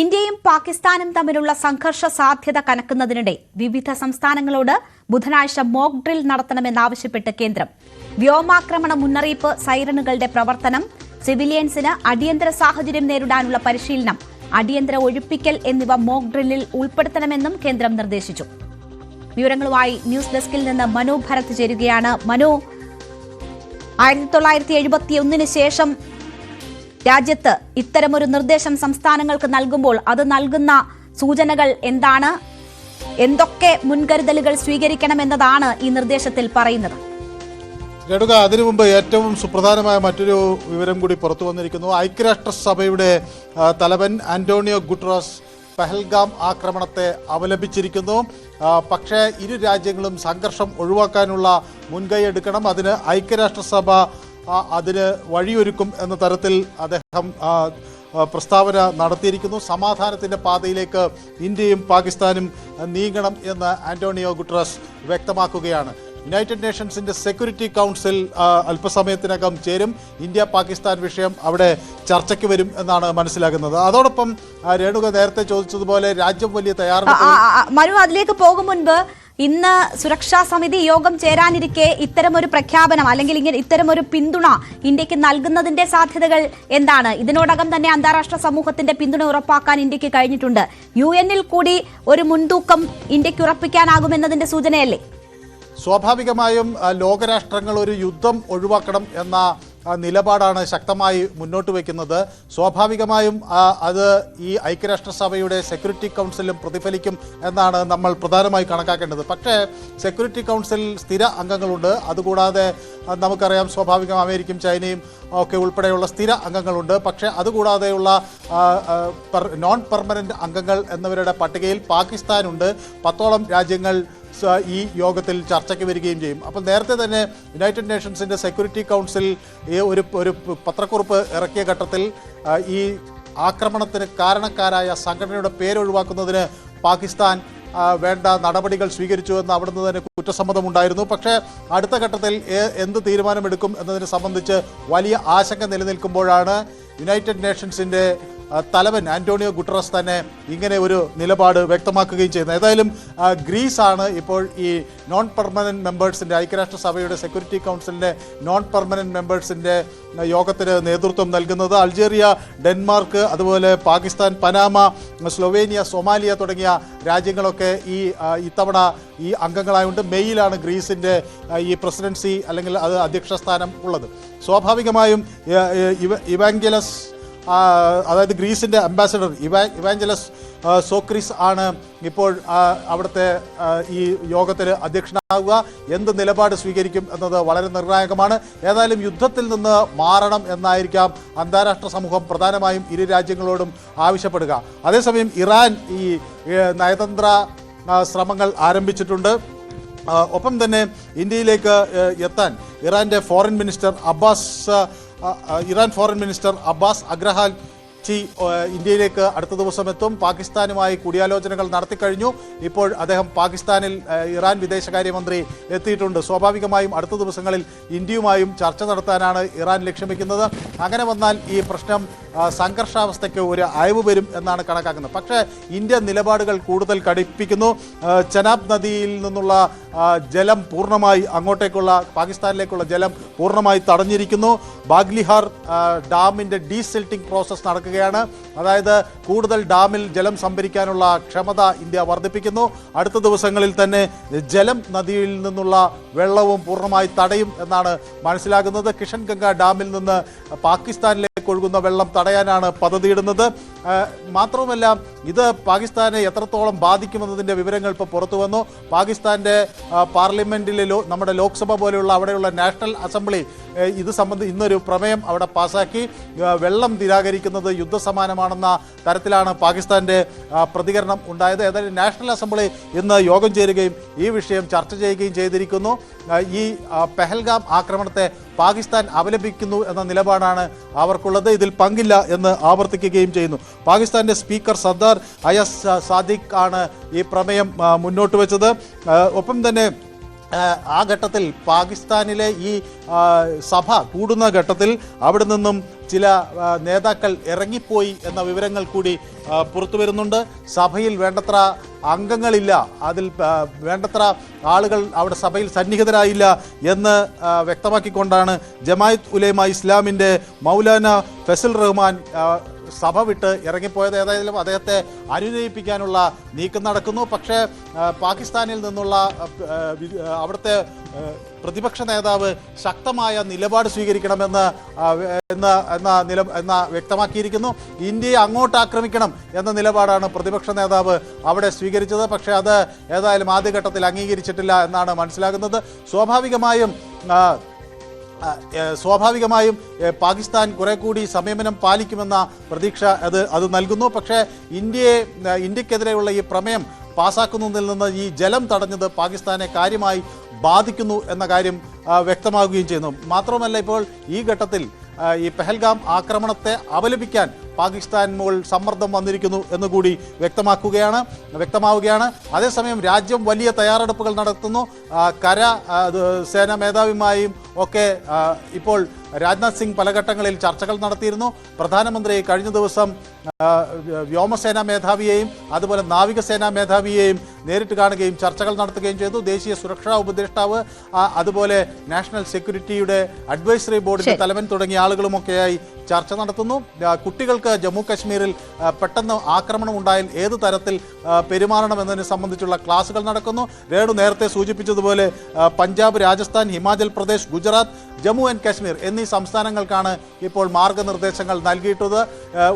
ഇന്ത്യയും പാകിസ്ഥാനും തമ്മിലുള്ള സംഘർഷ സാധ്യത കനക്കുന്നതിനിടെ വിവിധ സംസ്ഥാനങ്ങളോട് ബുധനാഴ്ച മോക്ക് ഡ്രിൽ നടത്തണമെന്നാവശ്യപ്പെട്ട് കേന്ദ്രം. വ്യോമാക്രമണ മുന്നറിയിപ്പ് സൈറണുകളുടെ പ്രവർത്തനം സിവിലിയൻസിന് അടിയന്തര സാഹചര്യം നേരിടാനുള്ള പരിശീലനം അടിയന്തര ഒഴിപ്പിക്കൽ എന്നിവ മോക്ക് ഡ്രില്ലിൽ ഉൾപ്പെടുത്തണമെന്നും കേന്ദ്രം നിർദ്ദേശിച്ചു. വിവരങ്ങളുമായി ന്യൂസ് ഡെസ്കിൽ നിന്ന് മനു ഭരത് ചേരുകയാണ്. മനു ആയിരത്തി തൊള്ളായിരത്തി എഴുപത്തി ഒന്നിന് ശേഷം രാജ്യത്ത് ഇത്തരമൊരു നിർദ്ദേശം സംസ്ഥാനങ്ങൾക്ക് നൽകുമ്പോൾ അത് നൽകുന്ന സൂചനകൾ എന്താണ്? എന്തൊക്കെ മുൻകരുതലുകൾ സ്വീകരിക്കണമെന്നതാണ് ഈ നിർദ്ദേശത്തിൽ പറയുന്നത്. രേണുക അതിനു മുമ്പ് ഏറ്റവും സുപ്രധാനമായ മറ്റൊരു വിവരം കൂടി പുറത്തു വന്നിരിക്കുന്നു. ഐക്യരാഷ്ട്രസഭയുടെ തലവൻ ആന്റോണിയോ ഗുട്രോസ് പെഹൽഗാം ആക്രമണത്തെ അപലപിച്ചിരിക്കുന്നു പക്ഷേ ഇരു രാജ്യങ്ങളും സംഘർഷം ഒഴിവാക്കാനുള്ള മുൻകൈ എടുക്കണം. അതിന് ഐക്യരാഷ്ട്രസഭ അതിന് വഴിയൊരുക്കും എന്ന തരത്തിൽ അദ്ദേഹം പ്രസ്താവന നടത്തിയിരിക്കുന്നു. സമാധാനത്തിന്റെ പാതയിലേക്ക് ഇന്ത്യയും പാകിസ്ഥാനും നീങ്ങണം എന്ന് ആന്റോണിയോ ഗുട്രസ് വ്യക്തമാക്കുകയാണ്. യുണൈറ്റഡ് നേഷൻസിന്റെ സെക്യൂരിറ്റി കൗൺസിൽ അല്പസമയത്തിനകം ചേരും. ഇന്ത്യ പാകിസ്ഥാൻ വിഷയം അവിടെ ചർച്ചയ്ക്ക് വരും എന്നാണ് മനസ്സിലാക്കുന്നത് അതോടൊപ്പം രേണുക നേരത്തെ ചോദിച്ചതുപോലെ രാജ്യം വലിയ തയ്യാറെടുപ്പ് മനു അതിലേക്ക് പോകും മുൻപ് ഇന്ന് സുരക്ഷാ സമിതി യോഗം ചേരാനിരിക്കെ ഇത്തരമൊരു പ്രഖ്യാപനം അല്ലെങ്കിൽ ഇങ്ങനെ ഇത്തരമൊരു പിന്തുണ ഇന്ത്യയ്ക്ക് നൽകുന്നതിന്റെ സാധ്യതകൾ എന്താണ്? ഇതിനോടകം തന്നെ അന്താരാഷ്ട്ര സമൂഹത്തിന്റെ പിന്തുണ ഉറപ്പാക്കാൻ ഇന്ത്യയ്ക്ക് കഴിഞ്ഞിട്ടുണ്ട്. യു എന്നിൽ കൂടി ഒരു മുൻതൂക്കം ഇന്ത്യയ്ക്ക് ഉറപ്പിക്കാനാകുമെന്നതിന്റെ സൂചനയല്ലേ? സ്വാഭാവികമായും ലോകരാഷ്ട്രങ്ങൾ ഒരു യുദ്ധം ഒഴിവാക്കണം എന്ന നിലപാടാണ് ശക്തമായി മുന്നോട്ട് വയ്ക്കുന്നത് സ്വാഭാവികമായും അത് ഈ ഐക്യരാഷ്ട്രസഭയുടെ സെക്യൂരിറ്റി കൗൺസിലും പ്രതിഫലിക്കും എന്നാണ് നമ്മൾ പ്രധാനമായി കണക്കാക്കേണ്ടത്. പക്ഷേ സെക്യൂരിറ്റി കൗൺസിൽ സ്ഥിര അംഗങ്ങളുണ്ട്. അതുകൂടാതെ നമുക്കറിയാം സ്വാഭാവികം അമേരിക്കയും ചൈനയും ഒക്കെ ഉൾപ്പെടെയുള്ള സ്ഥിര അംഗങ്ങളുണ്ട്. പക്ഷേ അതുകൂടാതെയുള്ള നോൺ പെർമനന്റ് അംഗങ്ങൾ എന്നിവരുടെ പട്ടികയിൽ പാകിസ്ഥാനുണ്ട്. പത്തോളം രാജ്യങ്ങൾ ഈ യോഗത്തിൽ ചർച്ചയ്ക്ക് വരികയും ചെയ്യും. അപ്പോൾ നേരത്തെ തന്നെ യുണൈറ്റഡ് നേഷൻസിന്റെ സെക്യൂരിറ്റി കൗൺസിൽ ഒരു ഒരു പത്രക്കുറിപ്പ് ഇറക്കിയ ഘട്ടത്തിൽ ഈ ആക്രമണത്തിന് കാരണക്കാരായ സംഘടനയുടെ പേരൊഴിവാക്കുന്നതിന് പാകിസ്ഥാൻ വേണ്ട നടപടികൾ സ്വീകരിച്ചു എന്ന് അവിടുന്ന് തന്നെ കുറ്റസമ്മതമുണ്ടായിരുന്നു പക്ഷേ അടുത്ത ഘട്ടത്തിൽ എന്ത് തീരുമാനമെടുക്കും എന്നതിനെ സംബന്ധിച്ച് വലിയ ആശങ്ക നിലനിൽക്കുമ്പോഴാണ് യുണൈറ്റഡ് നേഷൻസിന്റെ തലവൻ ആന്റോണിയോ ഗുട്ടറസ് തന്നെ ഇങ്ങനെ ഒരു നിലപാട് വ്യക്തമാക്കുകയും ചെയ്യുന്നത് ഏതായാലും ഗ്രീസ് ആണ് ഇപ്പോൾ ഈ നോൺ പെർമനന്റ് മെമ്പേഴ്സിന്റെ ഐക്യരാഷ്ട്രസഭയുടെ സെക്യൂരിറ്റി കൗൺസിലിന്റെ നോൺ പെർമനന്റ് മെമ്പേഴ്സിന്റെ യോഗത്തിന് നേതൃത്വം നൽകുന്നത്. അൾജീരിയ ഡെൻമാർക്ക് അതുപോലെ പാകിസ്ഥാൻ പനാമ സ്ലൊവേനിയ സൊമാലിയ തുടങ്ങിയ രാജ്യങ്ങളൊക്കെ ഈ ഇത്തവണ ഈ അംഗങ്ങളായുണ്ട് മെയ്യിലാണ് ഗ്രീസിന്റെ ഈ പ്രസിഡൻസി അല്ലെങ്കിൽ അത് അധ്യക്ഷ സ്ഥാനം ഉള്ളത്. സ്വാഭാവികമായും ഏ, അതായത് ഗ്രീസിന്റെ അംബാസഡർ ഇവാ ഇവാഞ്ചലസ് സോക്രിസ് ആണ് ഇപ്പോൾ അവിടുത്തെ ഈ യോഗത്തിൽ അധ്യക്ഷനാകുക എന്ത് നിലപാട് സ്വീകരിക്കും എന്നത് വളരെ നിർണായകമാണ്. ഏതായാലും യുദ്ധത്തിൽ നിന്ന് മാറണം എന്നായിരിക്കാം അന്താരാഷ്ട്ര സമൂഹം പ്രധാനമായും ഇരു രാജ്യങ്ങളോടും ആവശ്യപ്പെടുക. അതേസമയം ഇറാൻ ഈ നയതന്ത്ര ശ്രമങ്ങൾ ആരംഭിച്ചിട്ടുണ്ട്. ഒപ്പം തന്നെ ഇന്ത്യയിലേക്ക് എത്താൻ ഇറാന്റെ foreign minister Abbas Iran foreign minister Abbas Araghchi ഇന്ത്യയിലേക്ക് അടുത്ത ദിവസം എത്തും പാകിസ്ഥാനുമായി കൂടിയാലോചനകൾ നടത്തിക്കഴിഞ്ഞു. ഇപ്പോൾ അദ്ദേഹം പാകിസ്ഥാനിൽ ഇറാൻ വിദേശകാര്യമന്ത്രി എത്തിയിട്ടുണ്ട്. സ്വാഭാവികമായും അടുത്ത ദിവസങ്ങളിൽ ഇന്ത്യയുമായും ചർച്ച നടത്താനാണ് ഇറാൻ ലക്ഷ്യം അങ്ങനെ വന്നാൽ ഈ പ്രശ്നം സംഘർഷാവസ്ഥയ്ക്ക് ഒരു അയവ് വരും എന്നാണ് കണക്കാക്കുന്നത്. പക്ഷേ ഇന്ത്യ നിലപാടുകൾ കൂടുതൽ കടുപ്പിക്കുന്നു. ചനാബ് നദിയിൽ നിന്നുള്ള ജലം പൂർണമായി അങ്ങോട്ടേക്കുള്ള പാകിസ്ഥാനിലേക്കുള്ള ജലം പൂർണമായി തടഞ്ഞിരിക്കുന്നു. ബാഗ്ലിഹാർ ഡാമിന്റെ ഡീസിൽട്ടിംഗ് പ്രോസസ്സ് നടക്കുകയാണ്. അതായത് കൂടുതൽ ഡാമിൽ ജലം സംഭരിക്കാനുള്ള ക്ഷമത ഇന്ത്യ വർദ്ധിപ്പിക്കുന്നു. അടുത്ത ദിവസങ്ങളിൽ തന്നെ ജലം നദിയിൽ നിന്നുള്ള വെള്ളവും പൂർണമായി തടയും എന്നാണ് മനസ്സിലാകുന്നത്. കിഷൻ ഗംഗ ഡാമിൽ നിന്ന് പാകിസ്ഥാനിലേക്ക് ഒഴുകുന്ന വെള്ളം തടയാനാണ് പദ്ധതിയിടുന്നത്. മാത്രവുമല്ല ഇത് പാകിസ്ഥാനെ എത്രത്തോളം ബാധിക്കുമെന്നതിന്റെ വിവരങ്ങൾ ഇപ്പോൾ പുറത്തു വന്നു. പാകിസ്ഥാന്റെ പാർലമെന്റിലെ നമ്മുടെ ലോക്സഭ പോലെയുള്ള അവിടെയുള്ള നാഷണൽ അസംബ്ലി ഇത് സംബന്ധിച്ച് ഇന്നൊരു പ്രമേയം അവിടെ പാസാക്കി. വെള്ളം നിരാകരിക്കുന്നത് യുദ്ധസമാനമാണെന്ന തരത്തിലാണ് പാകിസ്ഥാന്റെ പ്രതികരണം ഉണ്ടായത്. ഏതായാലും നാഷണൽ അസംബ്ലി ഇന്ന് യോഗം ചേരുകയും ഈ വിഷയം ചർച്ച ചെയ്യുകയും ചെയ്തിരിക്കുന്നു. ഈ പെഹൽഗാം ആക്രമണത്തെ പാകിസ്ഥാൻ അപലപിക്കുന്നു എന്ന നിലപാടാണ് അവർക്കുള്ളത്. ഇതിൽ പങ്കില്ല എന്ന് ആവർത്തിക്കുകയും ചെയ്യുന്നു. പാകിസ്ഥാന്റെ സ്പീക്കർ സർദാർ അയസ് സാദിഖ് ആണ് ഈ പ്രമേയം മുന്നോട്ട് വെച്ചത്. ഒപ്പം തന്നെ ആ, ഘട്ടത്തിൽ പാകിസ്ഥാനിലെ ഈ സഭ കൂടുന്ന ഘട്ടത്തിൽ അവിടെ നിന്നും ചില നേതാക്കൾ ഇറങ്ങിപ്പോയി എന്ന വിവരങ്ങൾ കൂടി പുറത്തു വരുന്നുണ്ട്. സഭയിൽ വേണ്ടത്ര അംഗങ്ങളില്ല. അതിൽ വേണ്ടത്ര ആളുകൾ അവിടെ സഭയിൽ സന്നിഹിതരായില്ല എന്ന് വ്യക്തമാക്കിക്കൊണ്ടാണ് ജമായത്ത് ഉലേമ ഇസ്ലാമിന്റെ മൗലാന ഫസൽ റഹ്മാൻ സഭ വിട്ട് ഇറങ്ങിപ്പോയത് ഏതായാലും അദ്ദേഹത്തെ അനുനയിപ്പിക്കാനുള്ള നീക്കം നടക്കുന്നു. പക്ഷേ പാകിസ്ഥാനിൽ നിന്നുള്ള അവിടുത്തെ പ്രതിപക്ഷ നേതാവ് ശക്തമായ നിലപാട് സ്വീകരിക്കണമെന്ന് എന്ന എന്ന നില എന്ന വ്യക്തമാക്കിയിരിക്കുന്നു. ഇന്ത്യയെ അങ്ങോട്ട് ആക്രമിക്കണം എന്ന നിലപാടാണ് പ്രതിപക്ഷ നേതാവ് അവിടെ സ്വീകരിച്ചത്. പക്ഷേ അത് ഏതായാലും ആദ്യഘട്ടത്തിൽ അംഗീകരിച്ചിട്ടില്ല എന്നാണ് മനസ്സിലാകുന്നത്. സ്വാഭാവികമായും സ്വാഭാവികമായും പാകിസ്ഥാൻ കുറെ കൂടി സംയമനം പാലിക്കുമെന്ന പ്രതീക്ഷ അത് അത് നൽകുന്നു. പക്ഷേ ഇന്ത്യയെ ഇന്ത്യക്കെതിരെയുള്ള ഈ പ്രമേയം പാസാക്കുന്നതിൽ നിന്ന് ഈ ജലം തടഞ്ഞത് പാകിസ്ഥാനെ കാര്യമായി ബാധിക്കുന്നു എന്ന കാര്യം വ്യക്തമാകുകയും ചെയ്യുന്നു. മാത്രമല്ല ഇപ്പോൾ ഈ ഘട്ടത്തിൽ ഈ പെഹൽഗാം ആക്രമണത്തെ അപലപിക്കാൻ പാകിസ്ഥാൻ മുകൾ സമ്മർദ്ദം വന്നിരിക്കുന്നു എന്നുകൂടി വ്യക്തമാക്കുകയാണ് വ്യക്തമാവുകയാണ്. അതേസമയം രാജ്യം വലിയ തയ്യാറെടുപ്പുകൾ നടത്തുന്നു. കര സേനാ മേധാവിയുമായും ഒക്കെ ഇപ്പോൾ രാജ്നാഥ് സിംഗ് പല ഘട്ടങ്ങളിൽ ചർച്ചകൾ നടത്തിയിരുന്നു. പ്രധാനമന്ത്രി കഴിഞ്ഞ ദിവസം വ്യോമസേനാ മേധാവിയെയും അതുപോലെ നാവികസേനാ മേധാവിയെയും നേരിട്ട് കാണുകയും ചർച്ചകൾ നടത്തുകയും ചെയ്തു. ദേശീയ സുരക്ഷാ ഉപദേഷ്ടാവ് അതുപോലെ നാഷണൽ സെക്യൂരിറ്റിയുടെ അഡ്വൈസറി ബോർഡിന്റെ. തലവൻ തുടങ്ങിയ ആളുകളുമൊക്കെയായി ചർച്ച നടത്തുന്നു. കുട്ടികൾക്ക് ജമ്മു കശ്മീരിൽ പെട്ടെന്ന് ആക്രമണം ഉണ്ടായാൽ ഏത് തരത്തിൽ പെരുമാറണം എന്നതിനെ സംബന്ധിച്ചുള്ള ക്ലാസുകൾ നടക്കുന്നു. രേണു നേരത്തെ സൂചിപ്പിച്ചതുപോലെ പഞ്ചാബ് രാജസ്ഥാൻ ഹിമാചൽ പ്രദേശ് ഗുജറാത്ത് ജമ്മു ആൻഡ് കാശ്മീർ എന്നീ സംസ്ഥാനങ്ങൾക്കാണ് ഇപ്പോൾ മാർഗനിർദ്ദേശങ്ങൾ നൽകിയിട്ടത്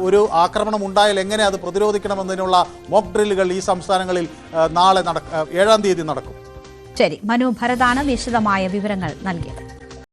ഒരു ആക്രമണം ഉണ്ടായാൽ എങ്ങനെ അത് പ്രതിരോധിക്കണമെന്നതിനുള്ള മോക്ക് ഡ്രില്ലുകൾ ഈ സംസ്ഥാനങ്ങളിൽ നാളെ നടക്ക ഏഴാം തീയതി നടക്കും. ശരി മനു ഭരതാണ് വിശദമായ വിവരങ്ങൾ നൽകിയത്.